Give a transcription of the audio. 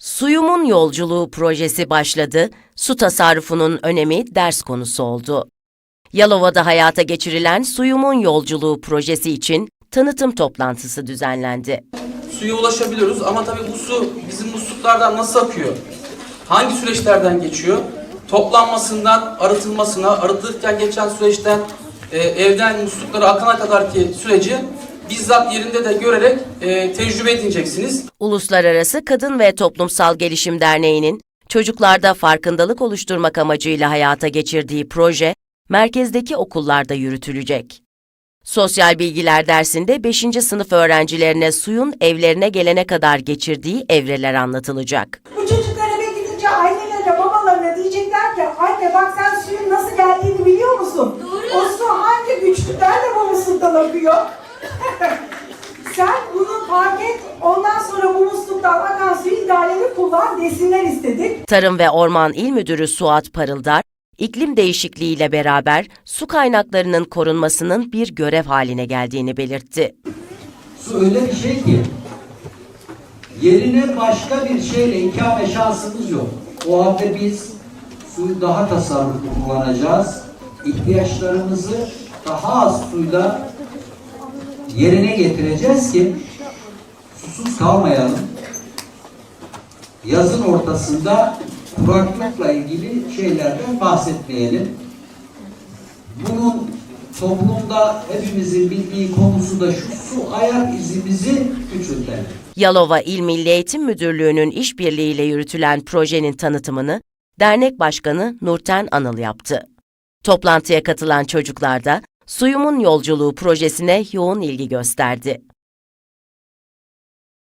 Suyumun Yolculuğu projesi başladı, su tasarrufunun önemi ders konusu oldu. Yalova'da hayata geçirilen Suyumun Yolculuğu projesi için tanıtım toplantısı düzenlendi. suya ulaşabiliyoruz ama tabii bu su bizim musluklardan nasıl akıyor? Hangi süreçlerden geçiyor? Toplanmasından arıtılmasına, arıtılırken geçen süreçten e, evden musluklara akana kadar ki süreci bizzat yerinde de görerek e, tecrübe edineceksiniz. Uluslararası Kadın ve Toplumsal Gelişim Derneği'nin çocuklarda farkındalık oluşturmak amacıyla hayata geçirdiği proje, merkezdeki okullarda yürütülecek. Sosyal bilgiler dersinde 5. sınıf öğrencilerine suyun evlerine gelene kadar geçirdiği evreler anlatılacak. Bu çocuklar eve gidince ailelerine, babalarına diyecekler ki anne bak sen suyun nasıl geldiğini biliyor musun? O su hangi güçlüklerle bu musluktan akıyor? Sen bunu fark et, ondan sonra bu musluktan akan suyu idareli kullan desinler istedik. Tarım ve Orman İl Müdürü Suat Parıldar, iklim değişikliğiyle beraber su kaynaklarının korunmasının bir görev haline geldiğini belirtti. Su öyle bir şey ki yerine başka bir şeyle ikame şansımız yok. O halde biz suyu daha tasarruflu kullanacağız. İhtiyaçlarımızı daha az suyla yerine getireceğiz ki susuz kalmayalım. Yazın ortasında kuraklıkla ilgili şeylerden bahsetmeyelim. Bunun toplumda hepimizin bildiği konusu da şu su ayak izimizi küçültelim. Yalova İl Milli Eğitim Müdürlüğü'nün işbirliğiyle yürütülen projenin tanıtımını dernek başkanı Nurten Anıl yaptı. Toplantıya katılan çocuklar da Suyumun Yolculuğu projesine yoğun ilgi gösterdi.